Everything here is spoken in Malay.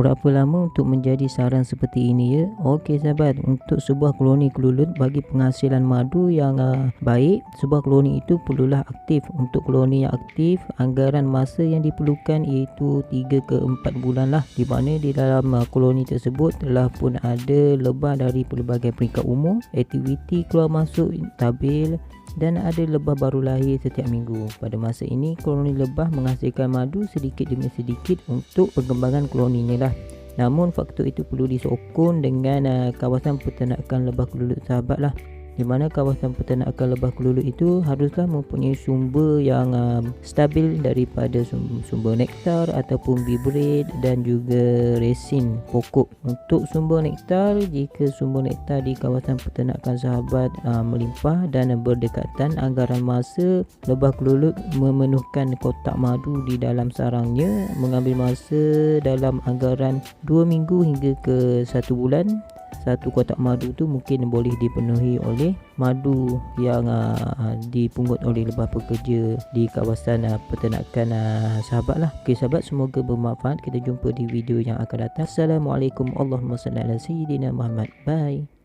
berapa lama untuk menjadi sarang seperti ini ya? Okey sahabat. Untuk sebuah koloni kelulut bagi penghasilan madu yang uh, baik sebuah koloni itu perlulah aktif. Untuk koloni yang aktif anggaran masa yang diperlukan iaitu 3 ke 4 bulan lah. Di mana di dalam uh, koloni tersebut telah pun ada lebah dari pelbagai peringkat umur aktiviti keluar masuk tabil dan ada lebah baru lahir setiap minggu. Pada masa ini, koloni lebah menghasilkan madu sedikit demi sedikit untuk pengembangan koloninya lah. Namun faktor itu perlu disokong dengan uh, kawasan peternakan lebah kelulut sahabat lah di mana kawasan peternakan lebah kelulut itu haruslah mempunyai sumber yang um, stabil daripada sumber nektar ataupun bibred dan juga resin pokok. Untuk sumber nektar jika sumber nektar di kawasan peternakan sahabat um, melimpah dan berdekatan anggaran masa lebah kelulut memenuhkan kotak madu di dalam sarangnya mengambil masa dalam anggaran 2 minggu hingga ke 1 bulan satu kotak madu tu mungkin boleh dipenuhi oleh madu yang uh, dipungut oleh lebah pekerja di kawasan uh, peternakan uh, sahabat lah. Ok sahabat semoga bermanfaat. Kita jumpa di video yang akan datang. Assalamualaikum salli ala Sayyidina Muhammad. Bye